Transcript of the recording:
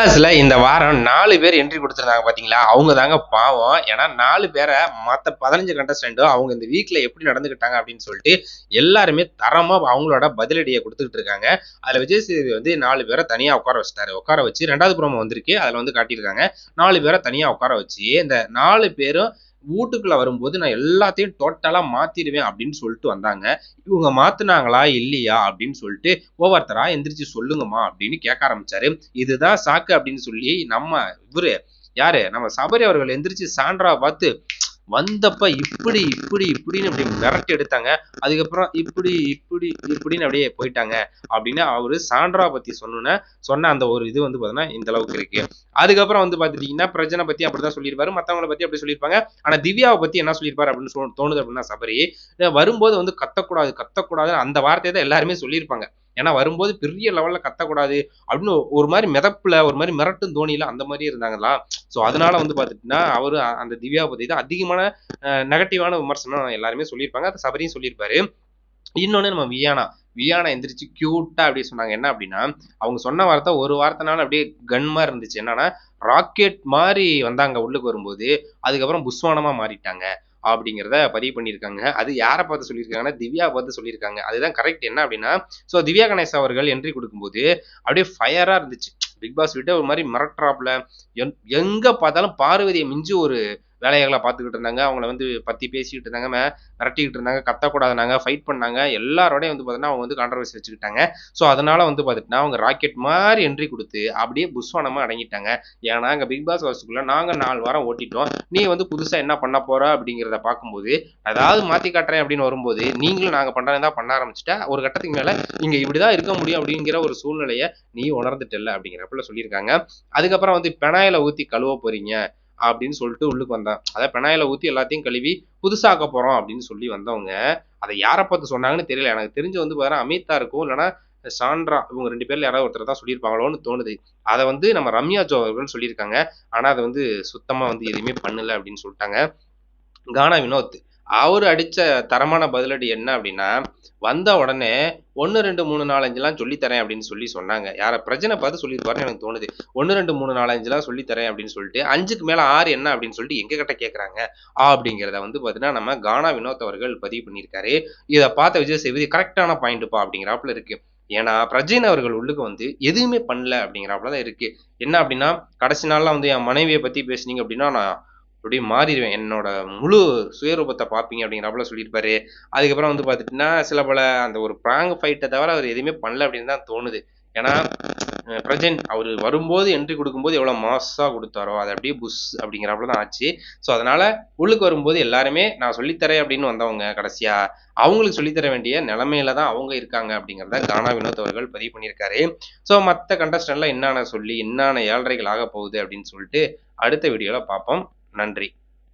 மெட்ராஸில் இந்த வாரம் நாலு பேர் என்ட்ரி கொடுத்துருந்தாங்க பார்த்தீங்களா அவங்க தாங்க பாவம். ஏன்னா நாலு பேரை மற்ற பதினஞ்சு கண்டஸ்டன்ட்டும் அவங்க இந்த வீக்கில் எப்படி நடந்துக்கிட்டாங்க அப்படின்னு சொல்லிட்டு எல்லாருமே தரமாக அவங்களோட பதிலடியை கொடுத்துக்கிட்டு இருக்காங்க. அதில் விஜய் சேதுபதி வந்து நாலு பேரை தனியாக உட்கார வச்சிட்டாரு. உட்கார வச்சு ரெண்டாவது புறமா வந்திருக்கு. அதில் வந்து காட்டியிருக்காங்க. நாலு பேரை தனியாக உட்கார வச்சு இந்த நாலு பேரும் வீட்டுக்குள்ள வரும்போது நான் எல்லாத்தையும் டோட்டலா மாத்திடுவேன் அப்படின்னு சொல்லிட்டு வந்தாங்க. இவங்க மாத்துனாங்களா இல்லையா அப்படின்னு சொல்லிட்டு ஒவ்வொருத்தரா எந்திரிச்சு சொல்லுங்கம்மா அப்படின்னு கேட்க ஆரம்பிச்சாரு. இதுதான் சாக்கு அப்படின்னு சொல்லி நம்ம இவரு யாரு? நம்ம சபரி அவர்கள் எந்திரிச்சு சான்றா பார்த்து வந்தப்ப இப்படி இப்படி இப்படின்னு அப்படி மிரட்டி எடுத்தாங்க. அதுக்கப்புறம் இப்படி இப்படி இப்படின்னு அப்படியே போயிட்டாங்க அப்படின்னு அவரு சாண்ட்ரா பத்தி சொன்ன சொன்ன அந்த ஒரு இது வந்து பாத்தீங்கன்னா இந்த அளவுக்கு இருக்கு. அதுக்கப்புறம் வந்து பாத்துட்டீங்கன்னா பிரச்சனை பத்தி அப்படிதான் சொல்லியிருப்பாரு மத்தவங்களை பத்தி அப்படி சொல்லியிருப்பாங்க. ஆனா திவ்யாவை பத்தி என்ன சொல்லியிருப்பாரு அப்படின்னு தோணுது அப்படின்னா சபரி வரும்போது வந்து கத்தக்கூடாது கத்தக்கூடாது அந்த வார்த்தையை தான் எல்லாருமே சொல்லியிருப்பாங்க. ஏன்னா வரும்போது பெரிய லெவல்ல கத்தக்கூடாது அப்படின்னு ஒரு மாதிரி மிதப்புல ஒரு மாதிரி மிரட்டும் தோணியில அந்த மாதிரி இருந்தாங்களா? ஸோ அதனால வந்து பார்த்துட்டுனா அவரு அந்த திவ்யா பத்தி தான் அதிகமான நெகட்டிவான விமர்சனம் எல்லாருமே சொல்லியிருப்பாங்க. அது சபரியும் சொல்லியிருப்பாரு. இன்னொன்னு நம்ம வியானா. வியானா எந்திரிச்சு கியூட்டா அப்படி சொன்னாங்க. என்ன அப்படின்னா அவங்க சொன்ன வார்த்தை ஒரு வார்த்தைனால அப்படியே கன் மாதிரி இருந்துச்சு. என்னன்னா ராக்கெட் மாதிரி வந்தாங்க உள்ளுக்கு வரும்போது. அதுக்கப்புறம் புஸ்வானமா மாறிட்டாங்க. அப்படிங்கிறத பதிவு பண்ணியிருக்காங்க. அது யாரை பார்த்து சொல்லியிருக்காங்கன்னா திவ்யா பார்த்து சொல்லியிருக்காங்க. அதுதான் கரெக்ட் என்ன அப்படின்னா ஸோ திவ்யா கணேஷ் அவர்கள் என்ட்ரி கொடுக்கும்போது அப்படியே ஃபயராக இருந்துச்சு. பிக் பாஸ் விட்டு ஒரு மாதிரி மிரட்டுறாப்புல. எங்க பார்த்தாலும் பார்வதியை மிஞ்சி ஒரு வேலைகளை பார்த்துக்கிட்டு இருந்தாங்க. அவங்கள வந்து பற்றி பேசிக்கிட்டு இருந்தாங்க. மிரட்டிக்கிட்டு இருந்தாங்க. கத்தக்கூடாதுனாங்க. ஃபைட் பண்ணாங்க. எல்லாரோடையும் வந்து பார்த்தீங்கன்னா அவங்க வந்து கான்ட்ரவர்சி வச்சுக்கிட்டாங்க. ஸோ அதனால வந்து பார்த்துட்டுனா அவங்க ராக்கெட் மாதிரி என்ட்ரி கொடுத்து அப்படியே புஷ்வானமாக அடங்கிட்டாங்க. ஏன்னா அங்கே பிக் பாஸ் ஹவுஸுக்குள்ளே நாங்கள் நாலு வாரம் ஓட்டிட்டோம். நீ வந்து புதுசாக என்ன பண்ண போகிற அப்படிங்கிறத பார்க்கும்போது அதாவது மாற்றி காட்டுறேன் அப்படின்னு வரும்போது நீங்களும் நாங்கள் பண்ணுறேன் தான் பண்ண ஆரம்பிச்சிட்டா ஒரு கட்டத்துக்கு மேலே இங்கே இப்படிதான் இருக்க முடியும் அப்படிங்கிற ஒரு சூழ்நிலையை நீ உணர்ந்துட்டல அப்படிங்கிறப்பல சொல்லியிருக்காங்க. அதுக்கப்புறம் வந்து பெனாயில ஊற்றி கழுவ போகிறீங்க அப்படின்னு சொல்லிட்டு உள்ளுக்கு வந்தான் அதாவது பெனாயில ஊத்தி எல்லாத்தையும் கழுவி புதுசாக்க போறோம் அப்படின்னு சொல்லி வந்தவங்க அதை யாரை பார்த்து சொன்னாங்கன்னு தெரியல. எனக்கு தெரிஞ்சு வந்து பார்த்தீங்கன்னா அமிதா இருக்கும் இல்லைன்னா சாண்ட்ரா இவங்க ரெண்டு பேர்ல யாராவது ஒருத்தர் தான் சொல்லியிருப்பாங்களோன்னு தோணுது. அதை வந்து நம்ம ரம்யா ஜோ அவர்கள் சொல்லியிருக்காங்க. ஆனா அதை வந்து சுத்தமா வந்து எதுவுமே பண்ணல அப்படின்னு சொல்லிட்டாங்க. கானா வினோத் அவர் அடித்த தரமான பதிலடி என்ன அப்படின்னா வந்த உடனே ஒன்று ரெண்டு மூணு நாலஞ்சுலாம் சொல்லித்தரேன் அப்படின்னு சொல்லி சொன்னாங்க. யாரை பிரச்சனை பார்த்து சொல்லியிருப்பாருன்னு எனக்கு தோணுது. ஒன்று ரெண்டு மூணு நாலஞ்சுலாம் சொல்லித்தரேன் அப்படின்னு சொல்லிட்டு அஞ்சுக்கு மேலே ஆறு என்ன அப்படின்னு சொல்லிட்டு எங்கக்கிட்ட கேட்குறாங்க ஆ அப்படிங்கிறத வந்து பார்த்தீங்கன்னா நம்ம கானா வினோத் அவர்கள் பதிவு பண்ணியிருக்காரு. இதை பார்த்த விஜய் செய்வது கரெக்டான பாயிண்ட்டுப்பா அப்படிங்கிறாப்புல இருக்குது ஏன்னா பிரஜின் அவர்கள் உள்ளுக்கு வந்து எதுவுமே பண்ணல அப்படிங்கிறாப்புல தான் இருக்கு. என்ன அப்படின்னா கடைசி நாள்லாம் வந்து என் மனைவியை பத்தி பேசுனீங்க அப்படின்னா நான் அப்படியே மாறிடுவேன். என்னோட முழு சுயரூபத்தை பார்ப்பீங்க அப்படிங்கிறப்பல சொல்லியிருப்பாரு. அதுக்கப்புறம் வந்து பார்த்துட்டுன்னா சில பல அந்த ஒரு ப்ராங் ஃபைட்டை தவிர அவர் எதுவுமே பண்ணல அப்படின்னு தான் தோணுது. ஏன்னா பிரசன்ட் அவர் வரும்போது என்ட்ரி கொடுக்கும்போது எவ்வளோ மாஸாக கொடுத்தாரோ அது அப்படியே புஷ் அப்படிங்கிறப்பல தான் ஆச்சு. ஸோ அதனால உள்ளுக்கு வரும்போது எல்லாருமே நான் சொல்லித்தரேன் அப்படின்னு வந்தவங்க கடைசியாக அவங்களுக்கு சொல்லித்தர வேண்டிய நிலமையில தான் அவங்க இருக்காங்க அப்படிங்கிறத கானா வினோத் அவர்கள் பதிவு பண்ணியிருக்காரு. ஸோ மற்ற கண்டஸ்டன்ட்லாம் என்னென்ன சொல்லி என்னென்ன ஏழரைகள் ஆக போகுது அப்படின்னு சொல்லிட்டு அடுத்த வீடியோவில் பார்ப்போம். நன்றி.